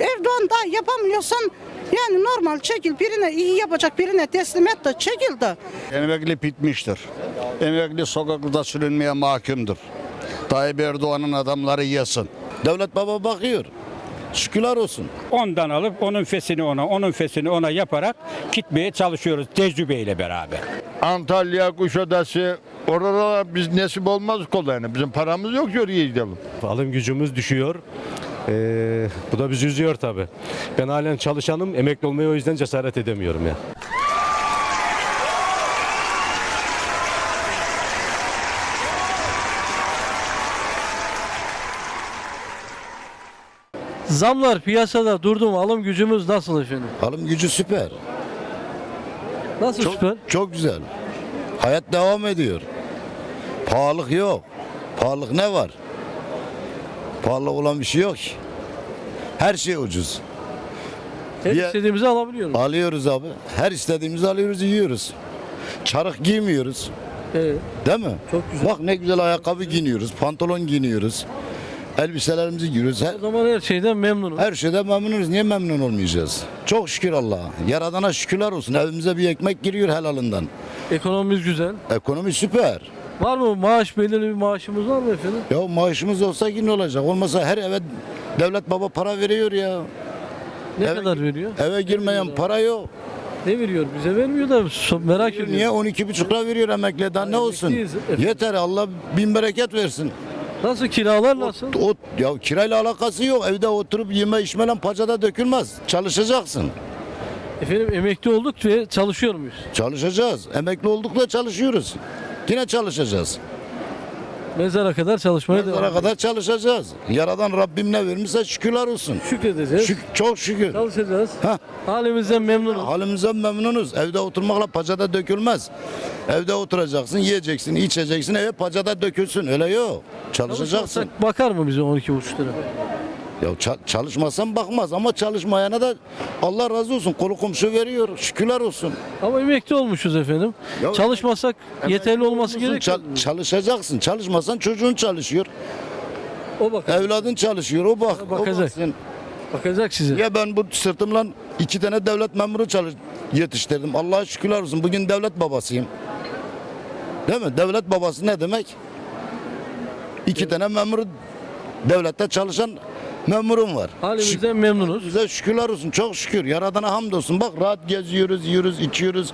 Erdoğan da yapamıyorsan yani normal çekil birine iyi yapacak birine teslim et de çekil de. Emekli bitmiştir. Emekli sokakta sürünmeye mahkumdur. Tayyip Erdoğan'ın adamları yesin. Devlet baba bakıyor. Şükürler olsun. Ondan alıp onun fesini ona, onun fesini ona yaparak gitmeye çalışıyoruz tecrübeyle beraber. Antalya, Kuşadası orada da biz nasip olmaz kolay yani. Bizim paramız yok ki oraya gidelim. Alım gücümüz düşüyor. Ee, bu da bizi üzüyor tabii. Ben halen çalışanım. Emekli olmaya o yüzden cesaret edemiyorum ya. Zamlar piyasada durdu mu? Alım gücümüz nasıl efendim? Alım gücü süper. Nasıl Çok, süper? çok güzel. Hayat devam ediyor. Pahalılık yok. Pahalılık ne var? Pahalı olan bir şey yok ki. Her şey ucuz. Her Ya- istediğimizi alabiliyoruz. Alıyoruz abi. Her istediğimizi alıyoruz, yiyoruz. Çarık giymiyoruz. Evet. Değil mi? Çok güzel. Bak ne güzel ayakkabı giyiniyoruz, pantolon giyiniyoruz. Elbiselerimizi giyiyoruz. Her, O zaman her şeyden memnunum. her şeyden memnunuz. Niye memnun olmayacağız? Çok şükür Allah'a. Yaradana şükürler olsun. Evimize bir ekmek giriyor helalından. Ekonomimiz güzel. Ekonomi süper. Var mı maaş belirli bir maaşımız var mı efendim? Ya maaşımız olsa yine olacak. Olmasa her eve devlet baba para veriyor ya. Ne Evet. kadar veriyor? Eve girmeyen para yok. Ne veriyor? Bize vermiyor da so- merak ediyorum. Niye 12,5 lira veriyor emekliye daha ne olsun? emekliyiz efendim. Yeter Allah bin bereket versin. Nasıl kiralar nasıl? O, ya kirayla alakası yok. Evde oturup yeme içmeyle pacada dökülmez. Çalışacaksın. Efendim emekli olduk ve çalışıyor muyuz? Çalışacağız. Emekli olduk da çalışıyoruz. Yine çalışacağız. Mezara kadar çalışmaya devam Mezara kadar çalışacağız. Yaradan Rabbim ne vermişse şükürler olsun. Şükredeceğiz. Şük- çok şükür. Çalışacağız. Hah. Halimizden memnunuz. Halimizden memnunuz. Evde oturmakla pacada dökülmez. Evde oturacaksın, yiyeceksin, içeceksin, eve pacada dökülsün. Öyle yok. Çalışacaksın. Bakar mı bize 12,5 lira? Ya ça- çalışmasan bakmaz ama çalışmayana da Allah razı olsun. Kolu komşu veriyor. Şükürler olsun. Ama emekli olmuşuz efendim. Ya- Çalışmasak yeterli olması Olsun, gerek. çal- çalışacaksın. Çalışmasan çocuğun çalışıyor. O bak. Evladın çalışıyor. O bak. o Bakacak. baksın. Bakacak size. Ya ben bu sırtımla iki tane devlet memuru çalış yetiştirdim. Allah'a şükürler olsun. Bugün devlet babasıyım. Değil mi? Devlet babası ne demek? İki tane memuru devlette çalışan memurum var. Halimizden memnunuz. Bize şükürler olsun. Çok şükür. Yaradana hamdolsun. Bak rahat geziyoruz, yiyoruz, içiyoruz.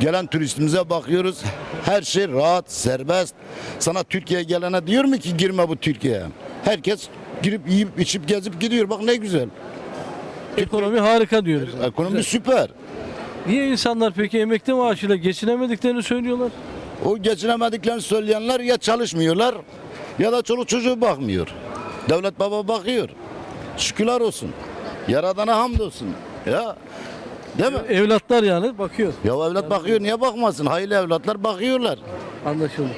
Gelen turistimize bakıyoruz. Her şey rahat, serbest. Sana Türkiye'ye gelene diyor mu ki girme bu Türkiye'ye? Herkes girip yiyip içip gezip gidiyor. Bak ne güzel. Ekonomi harika diyoruz. Ekonomi süper. Niye insanlar peki emekli maaşıyla geçinemediklerini söylüyorlar? O geçinemediklerini söyleyenler ya çalışmıyorlar ya da çoluk çocuğu bakmıyor. Devlet baba bakıyor. Şükürler olsun. Yaradana hamdolsun. Ya. Değil mi? Evlatlar yani bakıyor. Ya evlat bakıyor niye bakmasın? Hayırlı evlatlar bakıyorlar. Anlaşıldı.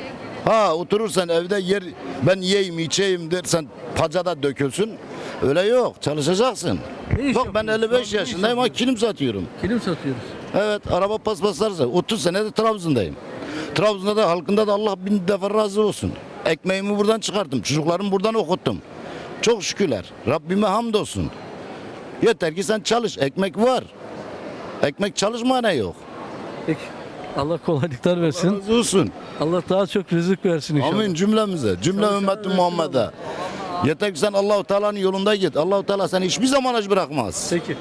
Ha oturursan evde yer ben yiyeyim içeyim dersen pacada dökülsün. Öyle yok. Çalışacaksın. Ne Bak ben yapıyorsun? 55 Ne iş yaşındayım ama kilim satıyorum. Kilim satıyoruz. Evet araba paspaslarsa 30 senedir Trabzon'dayım. Trabzon'da da halkında da Allah bin defa razı olsun. Ekmeğimi buradan çıkarttım. Çocuklarımı buradan okuttum. Çok şükürler. Rabbime hamdolsun. Yeter ki sen çalış. Ekmek var. Ekmek çalışmayana yok. Peki. Allah kolaylıklar versin. Razı olsun. Allah daha çok rızık versin inşallah. Amin cümlemize. Cümle ümmeti Muhammed'e. Yeter ki sen Allahu Teala'nın yolunda git. Allahu Teala seni hiçbir zaman aç bırakmaz. Peki.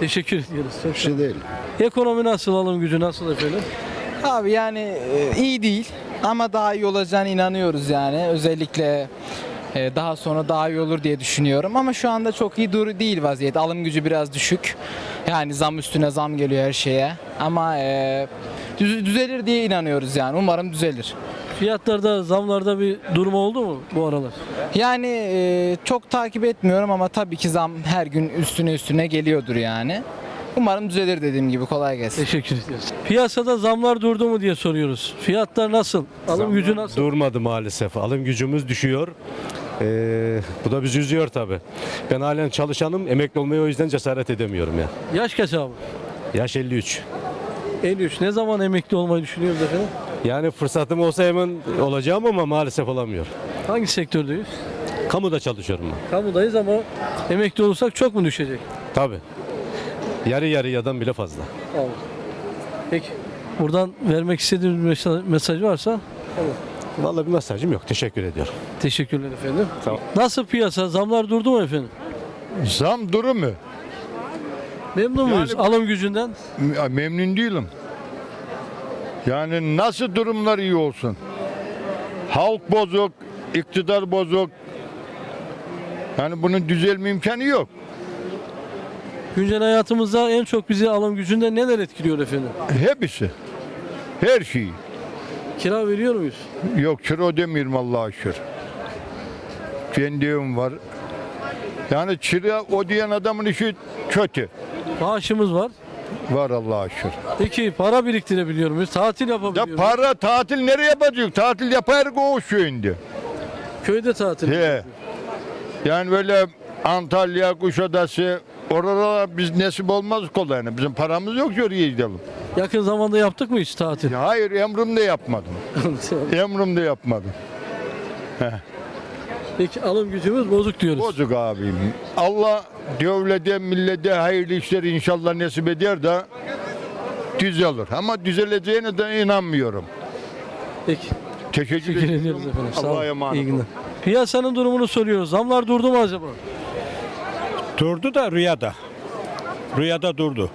Teşekkür ediyoruz. Çok Bir şey değil. Ekonomi nasıl, alım gücü nasıl efendim? Abi yani e, iyi değil ama daha iyi olacağına inanıyoruz yani. Özellikle daha sonra daha iyi olur diye düşünüyorum ama şu anda çok iyi dur değil vaziyet. Alım gücü biraz düşük. Yani zam üstüne zam geliyor her şeye. Ama e, düz- düzelir diye inanıyoruz yani. Umarım düzelir. Fiyatlarda, zamlarda bir durum oldu mu bu aralar? Yani e, çok takip etmiyorum ama tabii ki zam her gün üstüne üstüne geliyordur yani. Umarım düzelir dediğim gibi. Kolay gelsin. Teşekkür ediyoruz. Piyasada zamlar durdu mu diye soruyoruz. Fiyatlar nasıl? Alım gücü nasıl? Durmadı maalesef. Alım gücümüz düşüyor. Ee, bu da bizi üzüyor tabii. Ben halen çalışanım. Emekli olmaya o yüzden cesaret edemiyorum ya. Yaş kaç abi? Yaş 53. 53. Ne zaman emekli olmayı düşünüyoruz efendim? Yani fırsatım olsa hemen olacağım ama maalesef olamıyor. Hangi sektördeyiz? Kamuda çalışıyorum ben. Kamudayız ama emekli olursak çok mu düşecek? Tabii. Yarı yarıyadan bile fazla. Tamam. Peki. Buradan vermek istediğiniz bir mesaj, mesaj varsa Vallahi bir mesajım yok. Teşekkür ediyorum. Teşekkürler efendim. Tamam. Nasıl piyasa? Zamlar durdu mu efendim? Zam durumu. Memnun muyuz Yani- alım gücünden? Memnun değilim. Yani nasıl durumlar iyi olsun? Halk bozuk, iktidar bozuk. Yani bunun düzelme imkanı yok. Güncel hayatımızda en çok bizi alım gücünden neler etkiliyor efendim? Hepsi. Her şey. Kira veriyor muyuz? Yok kira demiyorum Allah'a şükür. Kendi evim var. Yani kira ödeyen adamın işi kötü. Maaşımız var. Var Allah'a şükür. Peki para biriktirebiliyor muyuz? Tatil yapabiliyor Ya muyuz? para tatil nereye yapacak? Tatil yapar o şimdi. Köyde tatil. He. Yani böyle Antalya, Kuşadası oralara biz nasip olmaz kolay. Yani bizim paramız yok ki oraya gidelim. Yakın zamanda yaptık mı hiç tatil? Ya hayır emrimde yapmadım. Emrimde yapmadım. Peki alım gücümüz bozuk diyoruz. Bozuk abim. Allah devlete, millete hayırlı işler inşallah nasip eder de düzelir. Ama düzeleceğine de inanmıyorum. Peki. Teşekkür, Teşekkür ediyorum. ediyoruz efendim. Sağ Allah'a olun. emanet İyi olun. günler. Piyasanın durumunu soruyoruz. Zamlar durdu mu acaba? Durdu da rüyada. Rüyada durdu.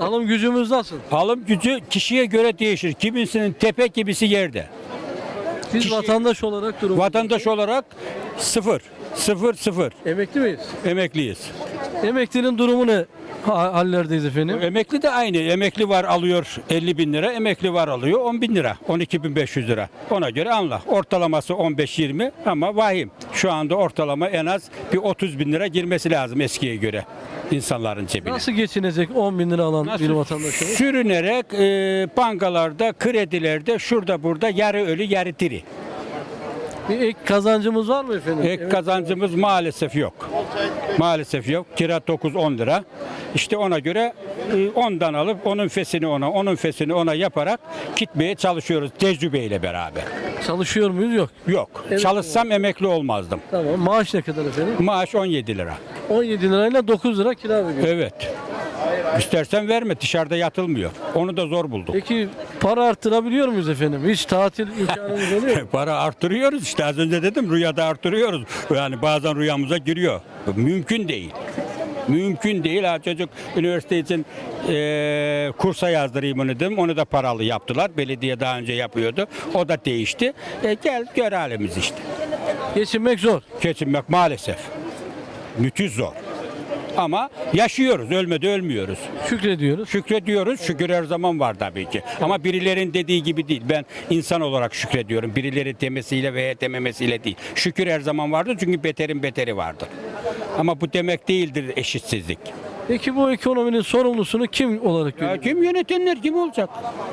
Alım gücümüz nasıl? Alım gücü kişiye göre değişir. Kimisinin tepe gibisi yerde. Biz Kişi- vatandaş olarak durum. Vatandaş olarak sıfır. Sıfır sıfır. Emekli miyiz? Emekliyiz. Emeklinin durumu ne ha- hallerdeyiz efendim? Emekli de aynı. Emekli var alıyor 50 bin lira. Emekli var alıyor 10 bin lira. 12 bin 500 lira. Ona göre anla. Ortalaması 15-20 ama vahim. Şu anda ortalama en az bir 30 bin lira girmesi lazım eskiye göre insanların cebine. Nasıl geçinecek 10 bin lira alan bir vatandaşımız? Sürünerek e, bankalarda, kredilerde, şurada burada yarı ölü yarı diri. Bir ek kazancımız var mı efendim? Ek kazancımız maalesef yok. Maalesef yok. Kira 9-10 lira. İşte ona göre e, ondan alıp onun fesini ona, onun fesini ona yaparak gitmeye çalışıyoruz tecrübeyle beraber. Çalışıyor muyuz? Yok. Yok. Evet. Çalışsam emekli olmazdım. Tamam. Maaş ne kadar efendim? Maaş 17 lira. 17 lirayla 9 lira kira veriyor. Evet. İstersen verme dışarıda yatılmıyor. Onu da zor bulduk. Peki para arttırabiliyor muyuz efendim? Hiç tatil imkanımız oluyor mu? Para arttırıyoruz işte az önce dedim rüyada arttırıyoruz. Yani bazen rüyamıza giriyor. Mümkün değil. Mümkün değil. Ha, çocuk üniversite için eee, kursa yazdırayım onu dedim. Onu da paralı yaptılar. Belediye daha önce yapıyordu. O da değişti. E, gel gör halimiz işte. Geçinmek zor. Geçinmek maalesef. Müthiş zor. Ama yaşıyoruz. Ölmedi ölmüyoruz. Şükrediyoruz. Şükrediyoruz. Şükür her zaman var tabii ki. Ama birilerin dediği gibi değil. Ben insan olarak şükrediyorum. Birileri demesiyle veya dememesiyle değil. Şükür her zaman vardır çünkü beterin beteri vardır. Ama bu demek değildir eşitsizlik. Peki bu ekonominin sorumlusunu kim olarak Ya kim yönetenler kim olacak?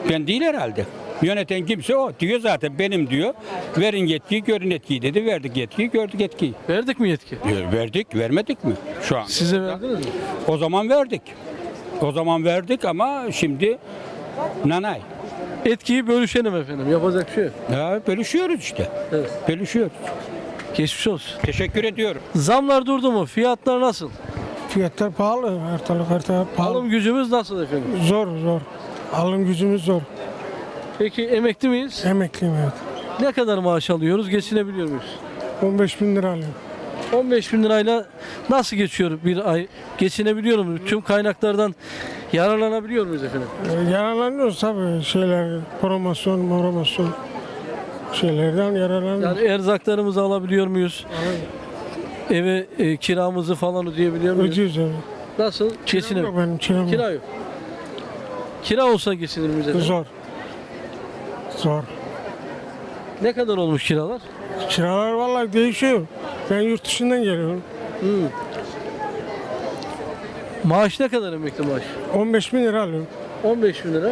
Ben değil herhalde. Yöneten kimse o. Diyor zaten benim diyor. Verin yetkiyi, görün etkiyi dedi. Verdik yetkiyi, gördük etkiyi. Verdik mi yetki? E, Verdik, vermedik mi? Şu an. Size verdiniz mi? O zaman verdik. O zaman verdik ama şimdi nanay. Etkiyi bölüşelim efendim. Yapacak bir şey yok. Ya bölüşüyoruz işte. Evet. Bölüşüyoruz. Geçmiş olsun. Teşekkür ediyorum. Zamlar durdu mu? Fiyatlar nasıl? Fiyatlar pahalı, ortalık ortalık pahalı. Alım gücümüz nasıl efendim? Zor zor. Alım gücümüz zor. Peki emekli miyiz? Emekliyim evet. Ne kadar maaş alıyoruz? Geçinebiliyor muyuz? 15 bin lira alıyorum. 15 bin lirayla nasıl geçiyor bir ay? Geçinebiliyor muyuz? Tüm kaynaklardan yararlanabiliyor muyuz efendim? Ee, yararlanıyoruz tabii şeyler, promosyon, promosyon şeylerden yararlanıyoruz. Yani erzaklarımızı alabiliyor muyuz? Eve e, kiramızı falan ödeyebiliyor muyuz? Ödüyoruz evet. Nasıl? Yok Geçinebiliyor benim kiram yok. Kira yok. Kira olsa geçinir miyiz efendim? Zor. Zor. Ne kadar olmuş kiralar? Kiralar vallahi değişiyor. Ben yurt dışından geliyorum. Maaş ne kadar emekli maaş? 15 bin lira alıyorum. 15 bin lira.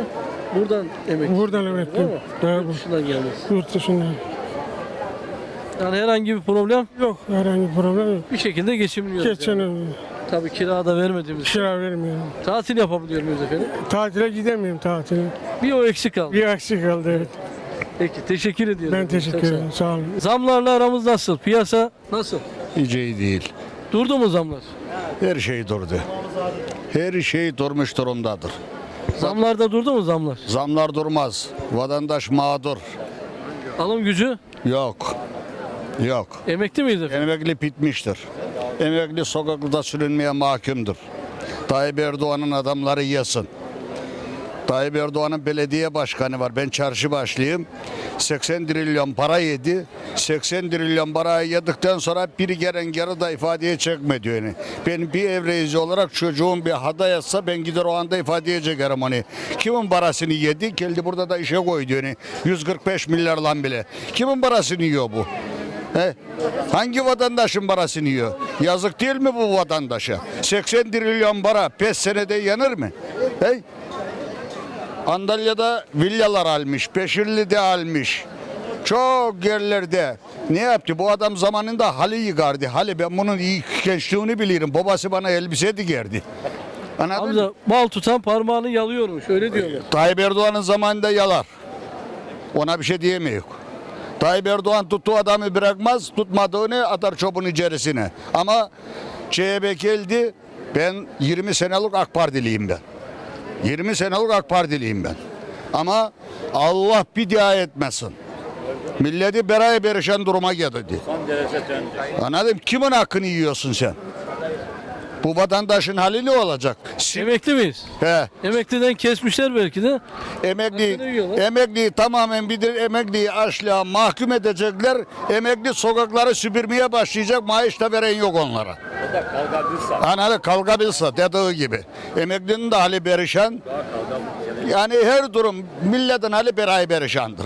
Buradan emekli. Buradan Değil emekliyim. mi? Daha Yurt dışından gelmez. Yurt dışından. Yani herhangi bir problem Yok herhangi bir problem yok. bir şekilde geçimliyoruz. Yani. Geçen Tabii kira da vermediğimiz kira vermiyorum. Tatil yapabiliyor muyuz efendim? Tatile gidemiyorum tatile. Bir o eksik kaldı. Bir aksi kaldı evet. Peki teşekkür ediyorum. Ben teşekkür Çok sağ ederim. olun. Sağ olun. Zamlarla aramız nasıl? Piyasa nasıl? Hiç iyi değil. Durdu mu zamlar? Her şey durdu. Her şey durmuş durumdadır. Zamlarda durdu mu zamlar? Zamlar durmaz. Vatandaş mağdur. Alım gücü Yok. Yok. emekli miyiz efendim? Emekli bitmiştir. Emekli sokakta sürünmeye mahkumdur. Tayyip Erdoğan'ın adamları yesin. Tayyip Erdoğan'ın belediye başkanı var. Ben çarşı başlıyım. 80 trilyon para yedi. 80 trilyon parayı yedikten sonra biri gelen geri da ifadeye çekme diyor. Yani. Ben bir ev reisi olarak çocuğum bir hata yazsa ben gider o anda ifadeye çekerim onu. Kimin parasını yedi? Geldi burada da işe koydu. Yani. 145 milyar lan bile. Kimin parasını yiyor bu? He? Hangi vatandaşın parasını yiyor? Yazık değil mi bu vatandaşa? 80 trilyon para 5 senede yanır mı? He? Antalya'da villalar almış, Peşirli'de almış. Çok yerlerde. Ne yaptı? Bu adam zamanında halı yıkardı. Halı ben bunun iyi gençliğini bilirim. Babası bana elbise dikerdi. Anladın mı? Amca bal tutan parmağını yalıyormuş öyle diyorlar. Tayyip Erdoğan'ın zamanında yalar. Ona bir şey diyemeyiz. Tayyip Erdoğan tuttuğu adamı bırakmaz, tutmadığını atar çöpün içerisine. Ama CHP geldi, ben 20 senelik AK Partiliyim ben. 20 senelik AK Partiliyim ben. Ama Allah bir daha etmesin. Milleti beraya berişan duruma getirdi. Anladın? Kimin hakkını yiyorsun sen? Bu vatandaşın hali ne olacak? Sim- Emekli miyiz? He. Emekliden kesmişler belki de. Emekli, Hakkını yiyorlar. emekliyi tamamen bir de emekliyi açlığa mahkum edecekler. Emekli sokakları süpürmeye başlayacak. Maaş da veren yok onlara. Anladın kalkabilse dediği gibi. Emeklinin de hali perişan. Yani her durum milletin hali berayı perişandır.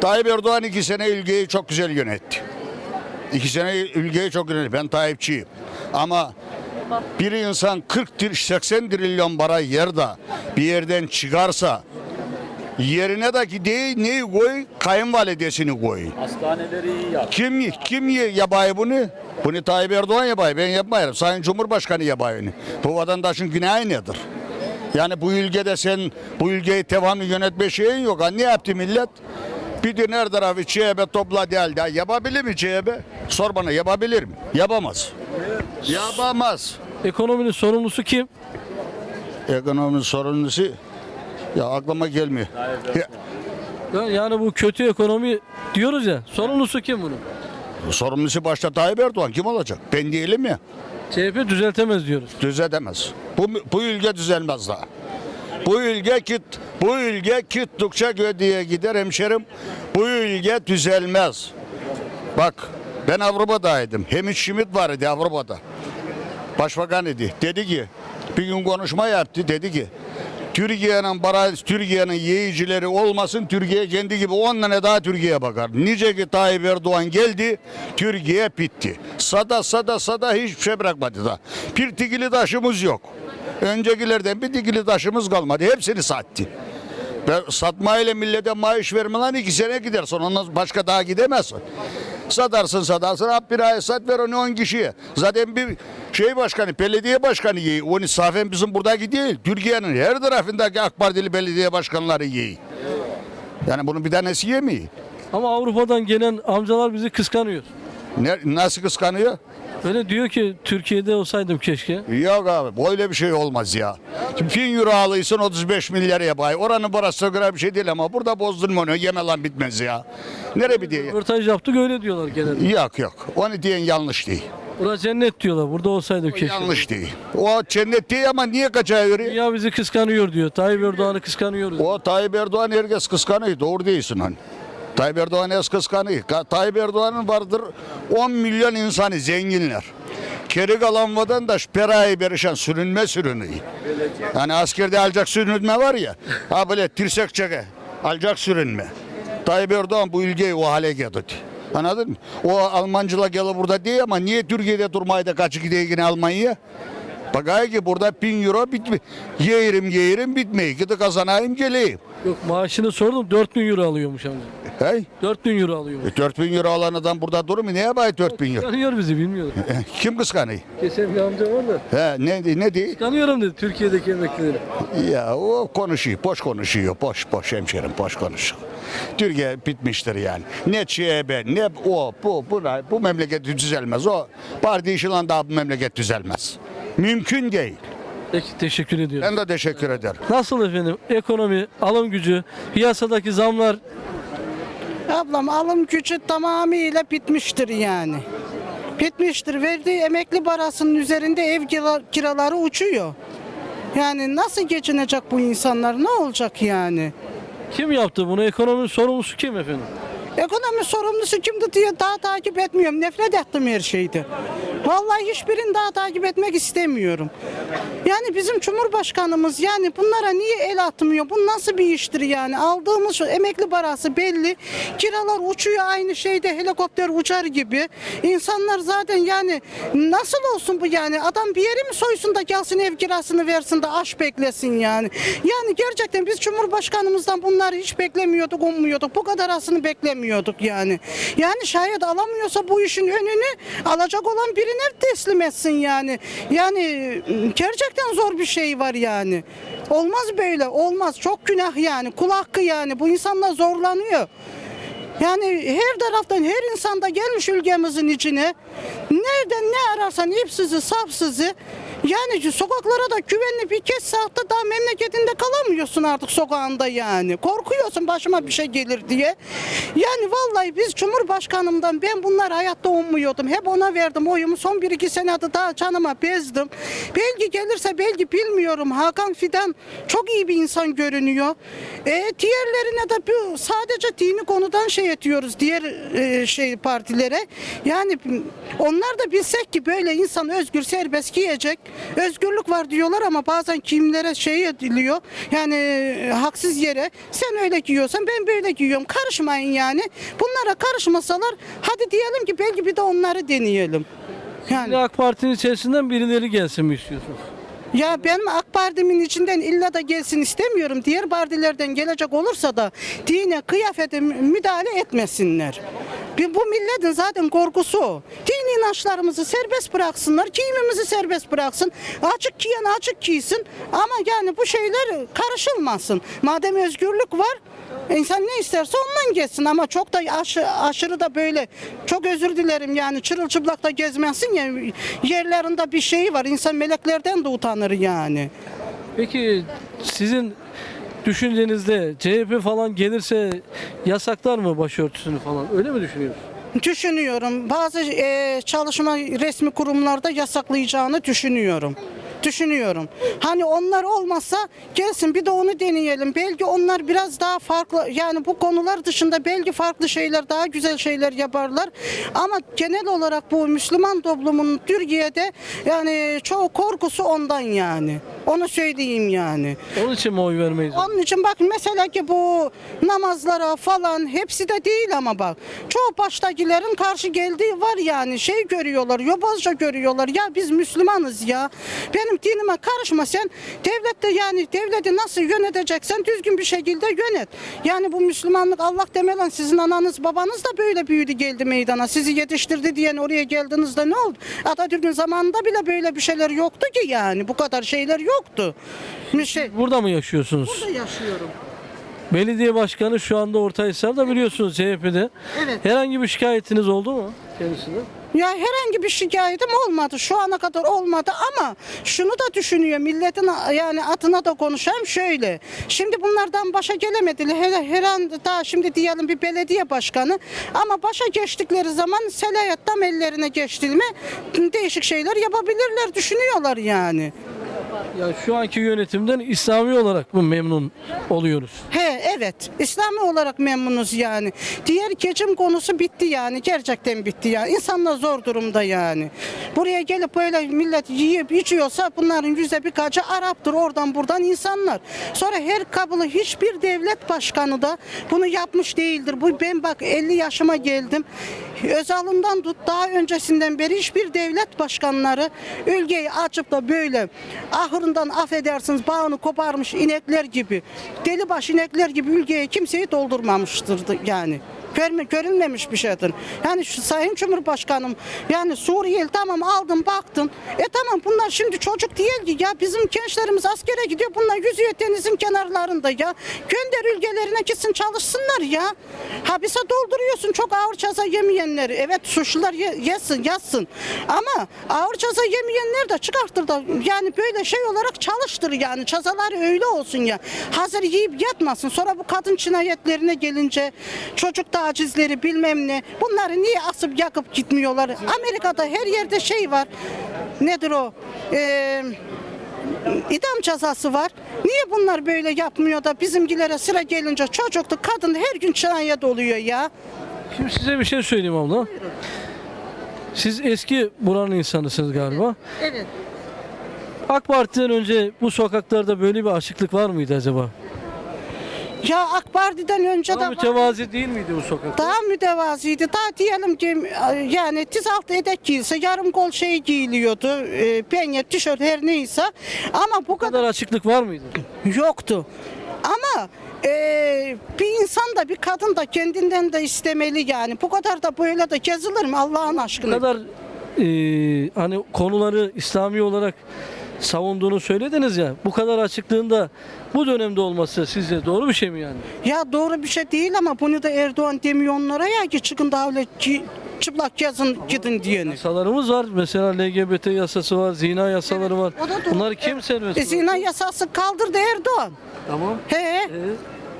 Tayyip Erdoğan iki sene ülkeyi çok güzel yönetti. İki sene ülkeyi çok yönetti. Ben Tayyipçiyim. Ama bir insan 40 tir- 80 trilyon para yer de bir yerden çıkarsa yerine de ki değil neyi koy? Kayınvalidesini koy. Hastaneleri iyi yap. Kim, kim yapay bunu? Bunu Tayyip Erdoğan yapay. Ben yapmayarım. Sayın Cumhurbaşkanı yapay. Bu vatandaşın günahı nedir? Yani bu ülkede sen bu ülkeyi devamlı yönetme şeyin yok. Ha, ne yaptı millet? Bir de her tarafı CHP topla geldi. Ha, Yapabilir mi CHP? Sor bana yapabilir mi? Yapamaz. Yapamaz. Ekonominin sorumlusu kim? Ekonomi sorumlusu ya aklıma gelmiyor. Ya, Ya- Yani bu kötü ekonomi diyoruz ya. Sorumlusu kim bunun? sorumlusu başta Tayyip Erdoğan kim olacak? Ben değilim ya. CHP düzeltemez diyoruz. Düzeltemez. Bu, bu ülke düzelmez daha. Bu ülke kit, bu ülke kittukça gödüye gider hemşerim. Bu ülke düzelmez. Bak ben Avrupa'daydım. Hemit Schmidt vardı Avrupa'da. Başbakan idi. Dedi ki bir gün konuşma yaptı. Dedi ki Türkiye'nin para, Türkiye'nin yiyicileri olmasın. Türkiye kendi gibi 10 tane daha Türkiye'ye bakar. Nice ki Tayyip Erdoğan geldi. Türkiye bitti. Sada sada sada hiçbir şey bırakmadı da. Bir tikili taşımız yok. Öncekilerden bir tikili taşımız kalmadı. Hepsini sattı. Ve satmayla millete maaş verme lan iki sene gidersin. Ondan başka daha gidemezsin. Satarsın satarsın. Hap bir ay sat ver onu 10 kişiye. Zaten bir şey başkanı, belediye başkanı yiyor. Onu safen bizim buradaki değil. Türkiye'nin her tarafındaki AK Partili belediye başkanları yiyor. Yani bunu bir tanesi yemiyor. Ama Avrupa'dan gelen amcalar bizi kıskanıyor. Ne, nasıl kıskanıyor? Öyle diyor ki Türkiye'de olsaydım keşke. Yok abi böyle bir şey olmaz ya. Şimdi 1000 euro alıyorsun 35 milyar yapay. Oranın parasına göre bir şey değil ama burada bozdun onu yeme lan bitmez ya. Nereye bir diye? Röportaj yaptık öyle diyorlar genelde. Yok yok. Onu diyen yanlış değil. Burası cennet diyorlar. Burada olsaydım O keşke. yanlış değil. O cennet değil ama niye kaçağı yürüyor? Dünya bizi kıskanıyor diyor. Tayyip Erdoğan'ı kıskanıyoruz. O Tayyip Erdoğan herkes kıskanıyor. Doğru değilsin hani. Tayyip Erdoğan herkes kıskanıyor. Ka- Tayyip Erdoğan'ın vardır 10 milyon insanı zenginler. Geri kalan vatandaş perayı perişan sürünme sürünüyor. Yani askerde alacak sürünme var ya. Ha böyle tirsek çeke. Alacak sürünme. Tayyip Erdoğan bu ülkeyi o hale getirdi. Anladın mı? O Almancılar geliyor burada değil ama niye Türkiye'de durmayı da kaçı gidiyor yine Almanya'ya? Bakay ki burada bin euro bitmi. Yeğirim yeğirim bitmeyi. Gidi kazanayım geleyim. Yok maaşını sordum 4000 euro alıyormuş amca. Hey? 4000 euro alıyormuş. E, 4000 euro alan adam burada durur mu? Neye bay 4000 euro? Tanıyor bizi bilmiyorum. Kim kıskanıyor? Geçen bir amca var da. He, ne, ne değil? Tanıyorum dedi Türkiye'deki emeklileri. Ya o konuşuyor, boş konuşuyor, boş boş hemşerim, boş konuşuyor. Türkiye bitmiştir yani. Ne ÇEB, ne o, bu, bu, bu memleket düzelmez. O parti işiyle daha bu memleket düzelmez. Mümkün değil. Peki teşekkür ediyorum. Ben de teşekkür ederim. Nasıl efendim? Ekonomi, alım gücü, piyasadaki zamlar Ablam alım gücü tamamıyla bitmiştir yani. Bitmiştir. Verdiği emekli parasının üzerinde ev kira- kiraları uçuyor. Yani nasıl geçinecek bu insanlar? Ne olacak yani? kim yaptı bunu? Ekonomi sorumlusu kim efendim? Ekonomi sorumlusu kimdi diye daha takip etmiyorum. Nefret ettim her şeydi. Vallahi hiçbirini daha takip etmek istemiyorum. Yani bizim Cumhurbaşkanımız yani bunlara niye el atmıyor? Bu nasıl bir iştir yani? Aldığımız emekli parası belli. Kiralar uçuyor aynı şeyde helikopter uçar gibi. İnsanlar zaten yani nasıl olsun bu yani? Adam bir yeri mi soysun da gelsin ev kirasını versin de aş beklesin yani. Yani gerçekten biz Cumhurbaşkanımızdan bunları hiç beklemiyorduk, ummuyorduk. Bu kadar asını beklemiyorduk yani. Yani şayet alamıyorsa bu işin önünü alacak olan birine teslim etsin yani. Yani gerçekten zor bir şey var yani. Olmaz böyle, olmaz. Çok günah yani. Kul hakkı yani. Bu insanlar zorlanıyor. Yani her taraftan her insanda gelmiş ülkemizin içine. Nereden ne ararsan ipsizi, sapsızı. Yani sokaklara da güvenli bir kez saatte daha memleketinde kalamıyorsun artık sokağında yani. Korkuyorsun başıma bir şey gelir diye. Yani vallahi biz Cumhurbaşkanımdan ben bunları hayatta ummuyordum. Hep ona verdim oyumu. Son bir iki senede daha canıma bezdim. Belki gelirse belki bilmiyorum. Hakan Fidan çok iyi bir insan görünüyor. E, diğerlerine de bu sadece dini konudan şey ediyoruz diğer e, şey partilere. Yani onlar da bilsek ki böyle insan özgür serbest giyecek. Özgürlük var diyorlar ama bazen kimlere şey ediliyor. Yani e, haksız yere sen öyle giyiyorsan ben böyle giyiyorum. Karışmayın yani. Bunlara karışmasalar hadi diyelim ki belki bir de onları deneyelim. Yani AK Parti'nin içerisinden birileri gelsin mi istiyorsunuz? Ya benim AK Parti'min içinden illa da gelsin istemiyorum. Diğer partilerden gelecek olursa da dine, kıyafete mü- müdahale etmesinler. Bu milletin zaten korkusu o. Dini inançlarımızı serbest bıraksınlar, giyimimizi serbest bıraksın. Açık giyen açık giysin ama yani bu şeyler karışılmasın. Madem özgürlük var, insan ne isterse ondan geçsin ama çok da aşı- aşırı da böyle çok özür dilerim yani çırılçıplak da gezmesin ya yerlerinde bir şey var. İnsan meleklerden de utanır yani. Peki sizin düşüncenizde CHP falan gelirse yasaklar mı başörtüsünü falan? Öyle mi düşünüyorsunuz? Düşünüyorum. Bazı e, çalışma resmi kurumlarda yasaklayacağını düşünüyorum. Düşünüyorum. Hani onlar olmasa gelsin bir de onu deneyelim. Belki onlar biraz daha farklı yani bu konular dışında belki farklı şeyler daha güzel şeyler yaparlar. Ama genel olarak bu Müslüman toplumunun Türkiye'de yani çoğu korkusu ondan yani. Onu söyleyeyim yani. Onun için mi oy vermeyiz? Onun için bak mesela ki bu namazlara falan hepsi de değil ama bak. Çoğu baştakilerin karşı geldiği var yani şey görüyorlar, yobazca görüyorlar. Ya biz Müslümanız ya. Benim dinime karışma sen. Devlette yani devleti nasıl yöneteceksen düzgün bir şekilde yönet. Yani bu Müslümanlık Allah demelen sizin ananız babanız da böyle büyüdü geldi meydana. Sizi yetiştirdi diyen oraya geldiğinizde ne oldu? Atatürk'ün zamanında bile böyle bir şeyler yoktu ki yani. Bu kadar şeyler yoktu. Şey. Burada mı yaşıyorsunuz? Burada yaşıyorum. Belediye başkanı şu anda Ortahisar'da biliyorsunuz CHP'de. Evet. Herhangi bir şikayetiniz oldu mu kendisine? Ya herhangi bir şikayetim olmadı. Şu ana kadar olmadı ama şunu da düşünüyor milletin yani adına da konuşayım şöyle. Şimdi bunlardan başa gelemediler. Her, her an daha şimdi diyelim bir belediye başkanı ama başa geçtikleri zaman selayet tam ellerine geçti mi değişik şeyler yapabilirler düşünüyorlar yani. Ya şu anki yönetimden İslami olarak mı memnun oluyoruz? He Evet. İslami olarak memnunuz yani. Diğer geçim konusu bitti yani. Gerçekten bitti yani. İnsanlar zor durumda yani. Buraya gelip böyle millet yiyip içiyorsa bunların yüzde birkaçı Arap'tır. Oradan buradan insanlar. Sonra her kabılı hiçbir devlet başkanı da bunu yapmış değildir. Bu ben bak 50 yaşıma geldim. Özal'ından tut daha öncesinden beri hiçbir devlet başkanları ülkeyi açıp da böyle ahırından affedersiniz bağını koparmış inekler gibi deli baş inekler gibi ülkeye kimseyi doldurmamıştır yani. Görme, görülmemiş bir şeydir. Yani şu Sayın Cumhurbaşkanım yani Suriyeli tamam aldın baktın. E tamam bunlar şimdi çocuk değil ki ya bizim gençlerimiz askere gidiyor bunlar yüzüyor denizin kenarlarında ya. Gönder ülkelerine gitsin çalışsınlar ya. Hapise dolduruyorsun çok ağır ceza yemeyenleri. Evet suçlular ye- yesin yatsın. Ama ağır ceza yemeyenler de çıkartır da yani böyle şey olarak çalıştır yani. Cezalar öyle olsun ya. Hazır yiyip yatmasın. Sonra bu kadın cinayetlerine gelince çocuk tacizleri bilmem ne. Bunları niye asıp yakıp gitmiyorlar? Amerika'da her yerde şey var. Nedir o? Eee idam cezası var. Niye bunlar böyle yapmıyor da bizimkilere sıra gelince çocuklu kadın her gün cinayet oluyor ya? Şimdi size bir şey söyleyeyim abla. Siz eski buranın insanısınız galiba. Evet. AK Parti'den önce bu sokaklarda böyle bir açıklık var mıydı acaba? Ya AK Parti'den önce Daha de var. mütevazi değil miydi bu sokaklar? Daha mütevaziydi. Daha diyelim ki yani tiz altı edek giyilse yarım kol şey giyiliyordu. E, penye, tişört her neyse. Ama bu Bu kadar kadar açıklık var mıydı? yoktu. Ama e, bir insan da bir kadın da kendinden de istemeli yani. Bu kadar da böyle de gezilir mi Allah'ın Bu aşkına? kadar e, hani konuları İslami olarak savunduğunu söylediniz ya. Bu kadar açıklığında bu dönemde olması sizce doğru bir şey mi yani? Ya doğru bir şey değil ama bunu da Erdoğan demiyor onlara ya ki çıkın da öyle ki, çıplak gezin gidin diyeni. Yasalarımız var. Mesela LGBT yasası var, zina yasaları var. o da doğru. Bunları kim serbest E, zina yasası kaldırdı Erdoğan. Tamam. He. Ee,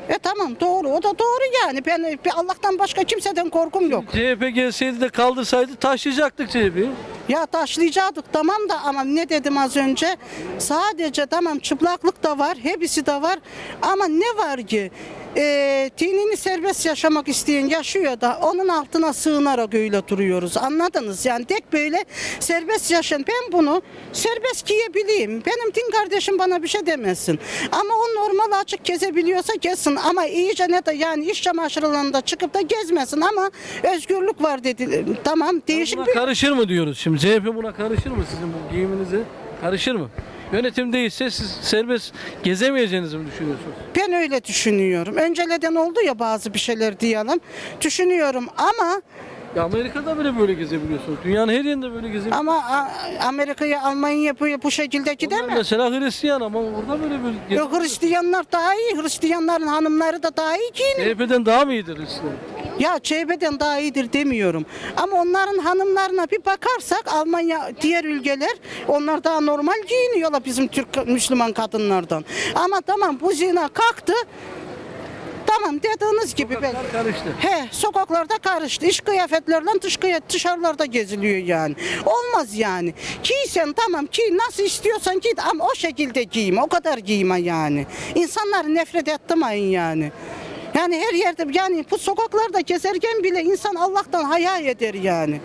E tamam doğru. O da doğru yani. Ben Allah'tan başka kimseden korkum yok. CHP gelseydi de kaldırsaydı taşıyacaktık CHP'yi. Ya taşlayacaktık tamam da ama ne dedim az önce? Sadece tamam çıplaklık da var hepsi de var. Ama ne var ki e, dinini serbest yaşamak isteyen yaşıyor da onun altına sığınarak öyle duruyoruz anladınız yani tek böyle serbest yaşayan ben bunu serbest giyebileyim benim din kardeşim bana bir şey demesin ama o normal açık gezebiliyorsa gezsin ama iyice ne de yani iş çamaşırlarında çıkıp da gezmesin ama özgürlük var dedi tamam değişik Buna bir karışır mı diyoruz şimdi? CHP buna karışır mı sizin bu giyiminize? Karışır mı? Yönetim değilse siz serbest gezemeyeceğinizi mi düşünüyorsunuz? Ben öyle düşünüyorum. Önceleden oldu ya bazı bir şeyler diyelim. Düşünüyorum ama Ya Amerika'da bile böyle gezebiliyorsunuz. Dünyanın her yerinde böyle gezebiliyorsunuz. ama A- Amerika'ya Almanya'ya bu, bu şekilde Onlar gidemez. mesela Hristiyan ama orada böyle böyle Yok gezebiliyor. Hristiyanlar daha iyi. Hristiyanların hanımları da daha iyi giyinir. CHP'den daha mı iyidir Hristiyan? Ya CHP'den daha iyidir demiyorum. Ama onların hanımlarına bir bakarsak Almanya diğer ülkeler onlar daha normal giyiniyorlar bizim Türk Müslüman kadınlardan. Ama tamam bu zina kalktı. Tamam dediğiniz gibi. ben- Sokaklar karıştı. He sokaklarda karıştı. İş kıyafetlerle dış kıyafet dışarılarda geziliyor yani. Olmaz yani. Giysen tamam ki nasıl istiyorsan giy ama o şekilde giyme. O kadar giyme yani. İnsanları nefret ettirmeyin yani. Yani her yerde yani bu sokaklarda gezerken bile insan Allah'tan haya eder yani.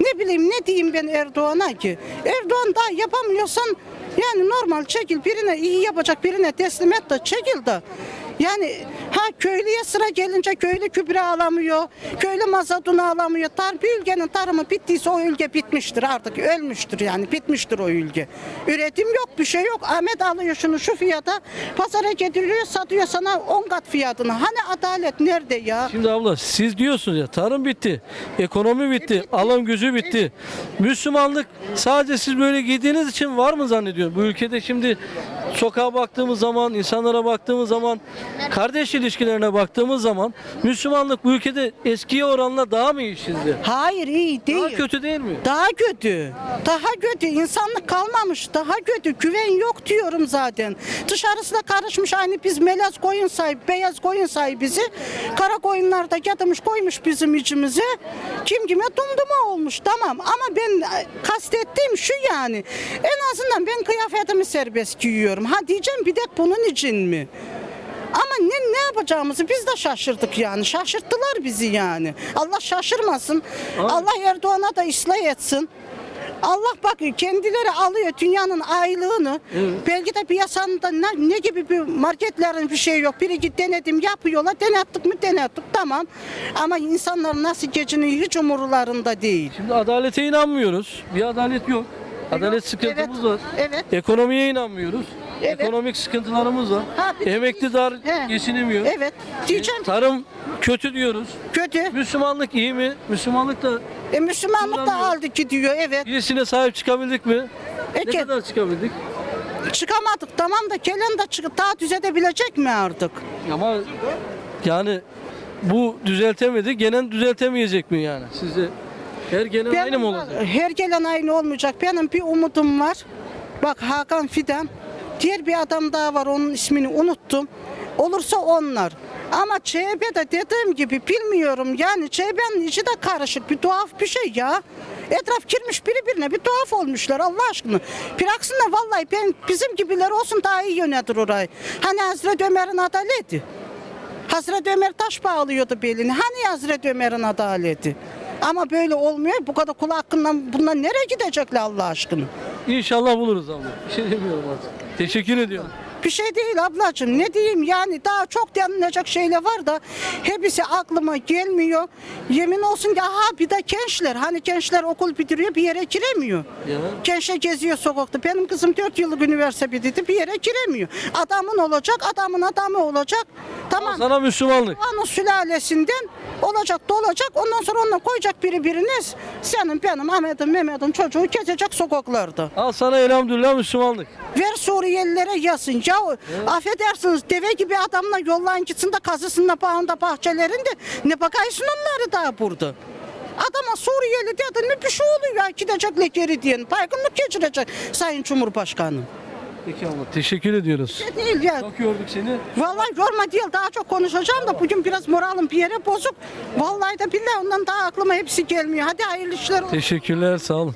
Ne bileyim ne diyeyim ben Erdoğan'a ki? Erdoğan daha yapamıyorsan yani normal çekil birine iyi yapacak birine teslim et de çekil de. Yani ha köylüye sıra gelince köylü kübre alamıyor, köylü mazotunu alamıyor. Tar bir ülkenin tarımı bittiyse o ülke bitmiştir artık ölmüştür yani bitmiştir o ülke. Üretim yok bir şey yok. Ahmet alıyor şunu şu fiyata pazara getiriyor satıyor sana 10 kat fiyatını. Hani adalet nerede ya? Şimdi abla siz diyorsunuz ya tarım bitti, ekonomi bitti, alım gücü bitti. Müslümanlık sadece siz böyle giydiğiniz için var mı zannediyorsun? Bu ülkede şimdi sokağa baktığımız zaman, insanlara baktığımız zaman, kardeş ilişkilerine baktığımız zaman Müslümanlık bu ülkede eskiye oranla daha mı iyi şimdi? Hayır iyi değil. Daha kötü değil mi? Daha kötü. Daha kötü. İnsanlık kalmamış. Daha kötü. Güven yok diyorum zaten. Dışarısı da karışmış. Aynı biz melez koyun sahibi, beyaz koyun sahibizi. Kara koyunlar da yatmış koymuş bizim içimize. Kim kime dumduma olmuş. Tamam ama ben kastettiğim şu yani. En azından ben kıyafetimi serbest giyiyorum. Ha diyeceğim bir de bunun için mi? Ama ne, ne yapacağımızı biz de şaşırdık yani. Şaşırttılar bizi yani. Allah şaşırmasın. Allah Erdoğan'a da ıslah etsin. Allah bak kendileri alıyor dünyanın aylığını. Belki de piyasanda ne, ne gibi bir marketlerin bir şey yok. Biri git denedim yapıyorlar. Denettik mi denettik tamam. Ama insanlar nasıl geçiniyor hiç umurlarında değil. Şimdi adalete inanmıyoruz. Bir adalet yok. Adalet sıkıntımız var. evet. Ekonomiye inanmıyoruz. Evet. Ekonomik sıkıntılarımız var. Ha, bir- Emekli dar He. geçinemiyor. Evet. Diyeceğim Tarım kötü diyoruz. kötü. Müslümanlık iyi mi? Müslümanlık da E, Müslümanlık da Kullanmıyor. aldı gidiyor evet. birisine sahip çıkabildik mi? Ne Eke- kadar çıkabildik? Çıkamadık tamam da gelen de çıkıp daha düzetebilecek mi artık? Ama yani bu düzeltemedi. Gelen düzeltemeyecek mi yani? Sizce her gelen aynı mı olacak? Her gelen aynı olmayacak. Benim bir umudum var. Bak Hakan Fidan. Diğer bir adam daha var onun ismini unuttum. Olursa onlar. Ama CHP'de dediğim gibi bilmiyorum yani CHP'nin içi de karışık bir tuhaf bir şey ya. Etraf girmiş birbirine bir tuhaf olmuşlar Allah aşkına. Bir aksine vallahi ben bizim gibiler olsun daha iyi yönetir orayı. Hani Hazreti Ömer'in adaleti. Hazreti Ömer taş bağlıyordu belini. Hani Hazreti Ömer'in adaleti? Ama böyle olmuyor. Bu kadar kul hakkından bunlar nereye gidecekler Allah aşkına? İnşallah buluruz abla. Bir şey demiyorum artık. Teşekkür ediyorum. Bir şey değil ablacığım. Ne diyeyim yani daha çok denilecek şeyler var da hepsi aklıma gelmiyor. Yemin olsun ki aha bir de gençler. Hani gençler okul bitiriyor bir yere giremiyor. Ya. Gençler geziyor sokakta. Benim kızım 4 yıllık üniversite bitirdi bir yere giremiyor. Adamın olacak, adamın adamı olacak. Tamam. Sana Müslümanlık. Onun sülalesinden olacak da olacak. Ondan sonra onunla koyacak biri biriniz. Senin benim Ahmet'in Mehmet'in çocuğu kesecek sokaklarda. Al sana elhamdülillah Müslümanlık. Ver Suriyelilere yazın. Ya affedersiniz deve gibi adamla yollayın gitsin de kazısınlar bağında bahçelerinde. Ne bakaysın onları daha burada. Adama Suriyeli dedin mi bir şey oluyor. Gidecekler geri diyen. Baygınlık geçirecek Sayın Cumhurbaşkanı. Peki abla teşekkür ediyoruz. Ne değil ya. Çok yorduk seni. Vallahi yorma değil daha çok konuşacağım da bugün biraz moralim bir yere bozuk. Vallahi de billahi ondan daha aklıma hepsi gelmiyor. Hadi hayırlı işler olsun. Teşekkürler sağ olun.